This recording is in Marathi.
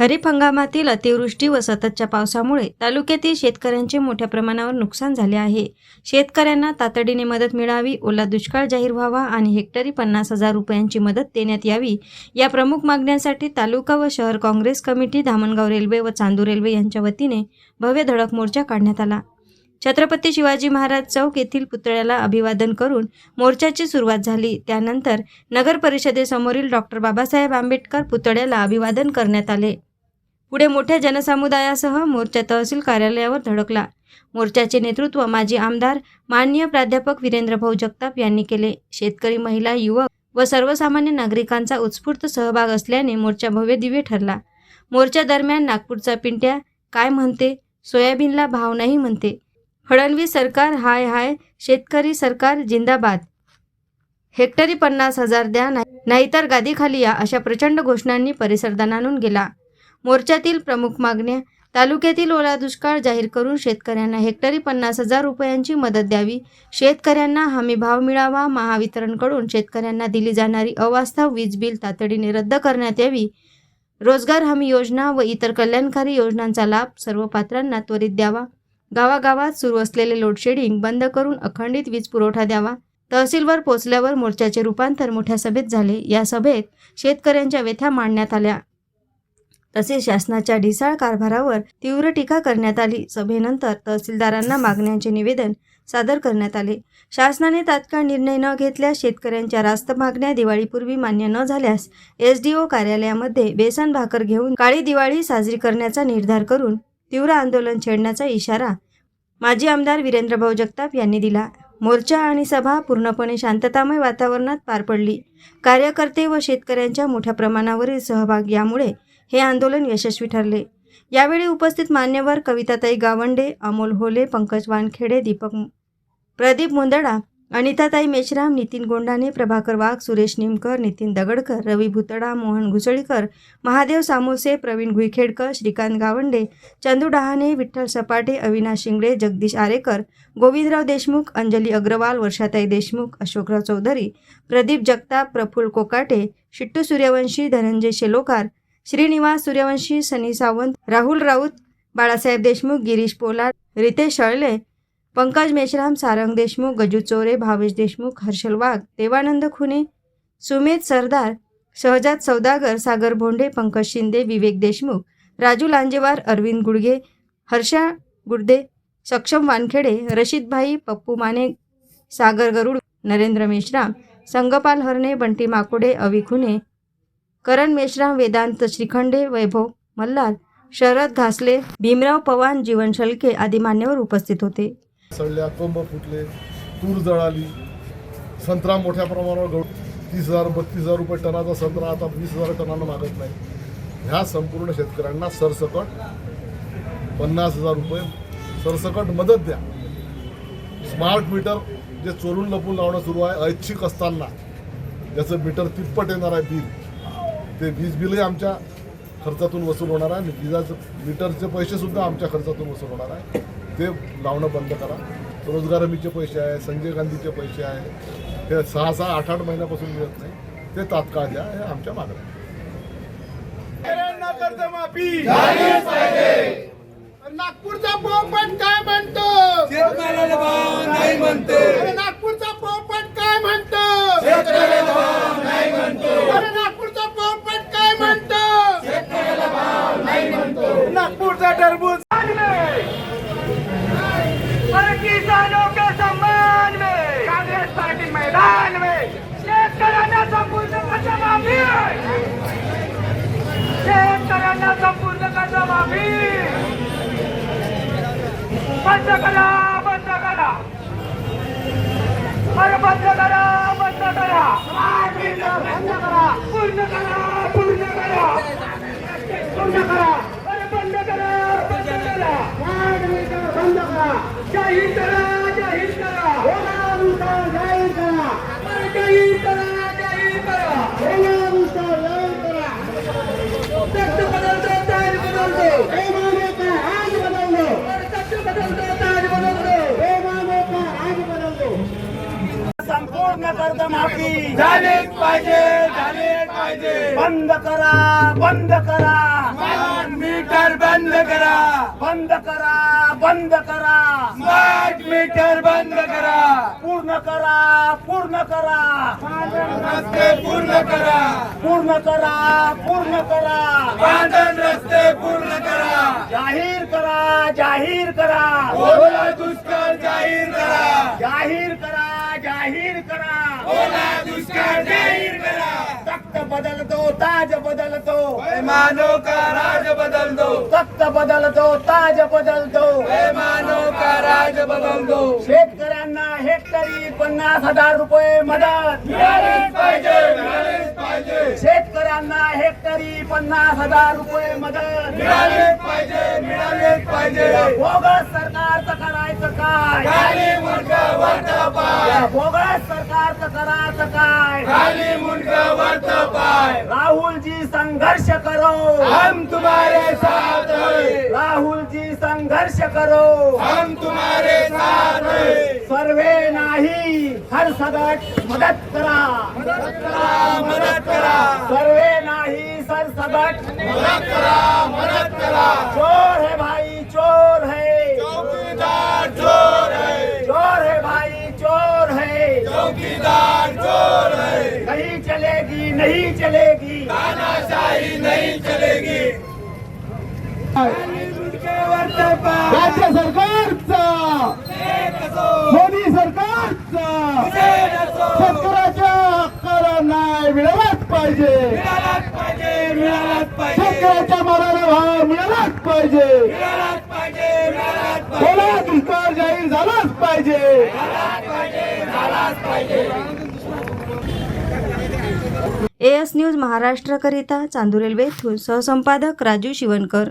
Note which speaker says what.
Speaker 1: खरीप हंगामातील अतिवृष्टी व सततच्या पावसामुळे तालुक्यातील शेतकऱ्यांचे मोठ्या प्रमाणावर नुकसान झाले आहे. शेतकऱ्यांना तातडीने मदत मिळावी ओला दुष्काळ जाहीर व्हावा आणि हेक्टरी पन्नास हजार रुपयांची मदत देण्यात यावी या प्रमुख मागण्यांसाठी तालुका व शहर काँग्रेस कमिटी धामणगाव रेल्वे व चांदूर रेल्वे यांच्या वतीने भव्य धडक मोर्चा काढण्यात आला. छत्रपती शिवाजी महाराज चौक येथील पुतळ्याला अभिवादन करून मोर्चाची सुरुवात झाली. त्यानंतर नगर परिषदेसमोरील डॉक्टर बाबासाहेब आंबेडकर पुतळ्याला अभिवादन करण्यात आले. पुढे मोठ्या जनसमुदायासह मोर्चा तहसील कार्यालयावर धडकला. मोर्चाचे नेतृत्व माजी आमदार माननीय प्राध्यापक वीरेंद्रभाऊ जगताप यांनी केले. शेतकरी महिला युवक व सर्वसामान्य नागरिकांचा उत्स्फूर्त सहभाग असल्याने मोर्चा भव्य दिव्य ठरला. मोर्चा दरम्यान नागपूरचा पिंट्या काय म्हणते? सोयाबीनला भाव नाही म्हणते. फडणवीस सरकार हाय हाय शेतकरी सरकार जिंदाबाद. हेक्टरी पन्नास हजार द्या नाहीतर गादीखाली या अशा प्रचंड घोषणांनी परिसर दणानून गेला. मोर्चातील प्रमुख मागण्या तालुक्यातील ओला दुष्काळ जाहीर करून शेतकऱ्यांना हेक्टरी पन्नास हजार रुपयांची मदत द्यावी. शेतकऱ्यांना हमी भाव मिळावा महावितरणकडून शेतकऱ्यांना दिली जाणारी अवास्तव वीज बिल तातडीने रद्द करण्यात यावी. रोजगार हमी योजना व इतर कल्याणकारी योजनांचा लाभ सर्व पात्रांना त्वरित द्यावा. गावागावात सुरू असलेले लोडशेडिंग बंद करून अखंडित वीज पुरवठा द्यावा. तहसीलवर पोचल्यावर मोर्चाचे रूपांतर मोठ्या सभेत झाले. या सभेत शेतकऱ्यांच्या व्यथा मांडण्यात आल्या. तसेच शासनाच्या ढिसाळ कारभारावर तीव्र टीका करण्यात आली. सभेनंतर तहसीलदारांना मागण्यांचे निवेदन सादर करण्यात आले. शासनाने तात्काळ निर्णय न घेतल्यास शेतकऱ्यांच्या रास्त मागण्या दिवाळीपूर्वी मान्य न झाल्यास एस डी ओ कार्यालयामध्ये बेसन भाकर घेऊन काळी दिवाळी साजरी करण्याचा निर्धार करून तीव्र आंदोलन छेडण्याचा इशारा माजी आमदार वीरेंद्रभाऊ जगताप यांनी दिला. मोर्चा आणि सभा पूर्णपणे शांततामय वातावरणात पार पडली. कार्यकर्ते व शेतकऱ्यांच्या मोठ्या प्रमाणावरील सहभाग यामुळे हे आंदोलन यशस्वी ठरले. यावेळी उपस्थित मान्यवर कविताताई गावंडे अमोल होले पंकज वानखेडे दीपक प्रदीप मुंदडा अनिताताई मेश्राम नितीन गोंडाने प्रभाकर वाघ सुरेश निमकर नितीन दगडकर रवी भुतडा मोहन घुसळीकर महादेव सामोसे प्रवीण घुईखेडकर श्रीकांत गावंडे चंदू डहाणे विठ्ठल सपाटे अविनाश शिंगडे जगदीश आरेकर गोविंदराव देशमुख अंजली अग्रवाल वर्षाताई देशमुख अशोकराव चौधरी प्रदीप जगताप प्रफुल्ल कोकाटे शिट्टू सूर्यवंशी धनंजय शेलोकार श्रीनिवास सूर्यवंशी सनी सावंत राहुल राऊत बाळासाहेब देशमुख गिरीश पोलाड रितेश शळले पंकज मेश्राम सारंग देशमुख गजू चोरे भावेश देशमुख हर्षल वाघ देवानंद खुने सुमेध सरदार शहजाद सौदागर सागर भोंडे पंकज शिंदे विवेक देशमुख राजू लांजेवार अरविंद गुडगे हर्षा गुडदे सक्षम वानखेडे रशीदभाई पप्पू माने सागर गरुड नरेंद्र मेश्राम संगपाल हरणे बंटी माकोडे अवी खुने करण मेश्राम वेदांत श्रीखंडे वैभव मल्हार शरद घासले भीमराव पवार जीवन शल्के आदी मान्यवर उपस्थित होते.
Speaker 2: सडल्या कोंब फुटले तूर जळाली संत्रा मोठ्या प्रमाणावर गळ तीस हजार बत्तीस हजार रुपये टनाचा संत्रा आता वीस हजार टनानं मागत नाही. ह्या संपूर्ण शेतकऱ्यांना सरसकट पन्नास हजार रुपये सरसकट मदत द्या. स्मार्ट मीटर जे चोरून लपून लावणं सुरू आहे ऐच्छिक असताना ज्याचं मीटर तिप्पट येणार आहे बिल ते वीज बिलही आमच्या खर्चातून वसूल होणार आहे आणि विजाचं मीटरचे पैसे सुद्धा आमच्या खर्चातून वसूल होणार आहे. ते लावणं बंद करा. रोजगार हमीचे पैसे आहे संजय गांधीचे पैसे आहे. हे सहा सहा आठ आठ महिन्यापासून मिळत नाही. ते तात्काळ द्या हे आमच्या मागण्या
Speaker 3: नागपूरचा पोपट काय म्हणतो?
Speaker 4: शेतकऱ्याला भाव नाही म्हणते
Speaker 3: अरे नागपूरचा पोपट काय म्हणतो नागपूरचा टरबूज अरे किसानों के सम्मान में कांग्रेस पार्टी मैदान में शेतकऱ्यांना संपूर्ण कर्जमाफी शेतकऱ्यांना संपूर्ण कर्जमाफी बंद करा बंद करा. अरे बंद करा बंद करा. बंद करा पूर्ण करा पूर्ण करा. पूर्ण करा. अरे बंद करा बंद करा. बंद करा करा. करा करा जाहीर करा होणार जाहीर करा तख्त बदलतो ताज बदलतो हे माने का आज बदलतो अरे तख्त बदलतो ताज बदलतो हे माने का आज बदलतो संपूर्ण कर्जमाफी
Speaker 4: झालेच पाहिजे झालेच पाहिजे।
Speaker 3: बंद करा बंद करा। मीटर बंद करा।
Speaker 4: बंद करा बंद करा।
Speaker 3: स्मार्ट मीटर बंद करा।
Speaker 4: पूर्ण करा पूर्ण करा।
Speaker 3: रस्ते पूर्ण करा।
Speaker 4: पूर्ण करा पूर्ण करा।
Speaker 3: बांधण रस्ते पूर्ण करा।
Speaker 4: जाहीर करा जाहीर करा।
Speaker 3: दुष्काळ जाहीर करा।
Speaker 4: जाहीर करा। तख्त बदलतो ताज बदलतो.
Speaker 3: पैमानों का राज बदल दो
Speaker 4: तख्त बदलतो ताज बदलतो.
Speaker 3: पैमानों का राज बदल दो
Speaker 4: शेतकऱ्यांना हेक्टरी पन्नास हजार रुपये मदत. शेतकऱ्यांना हेक्टरी पन्नास हजार रुपये मदत.
Speaker 3: मिळालेच पाहिजे मिळालेच पाहिजे.
Speaker 4: बोगस सरकारचं करायचं काय? बोगस सरकारचं करायचं काय? राहुल जी संघर्ष करो.
Speaker 3: हम तुम्हारे साथ हैं.
Speaker 4: राहुल जी संघर्ष करो.
Speaker 3: हम तुम्हारे साथ
Speaker 4: सर्वे नाही हर सगट मदत करा.
Speaker 3: मदद करा मदद करा.
Speaker 4: सर्वे नाही सर सगट
Speaker 3: मदद करा मदद करा.
Speaker 4: चोर है भाई चोर है.
Speaker 3: चौकीदार चोर है.
Speaker 4: चोर है भाई चोर है.
Speaker 3: चौकीदार चोर है.
Speaker 4: नहीं चलेगी नहीं चलेगी.
Speaker 3: तानाशाही नहीं चलेगी.
Speaker 4: राज्य सरकारचा. मोदी सरकारचा पाहिजे. ओला दुष्काळ जाहीर झालाच पाहिजे.
Speaker 1: एएस न्यूज महाराष्ट्रकरिता चांदूर रेल्वे सहसंपादक राजू शिवणकर.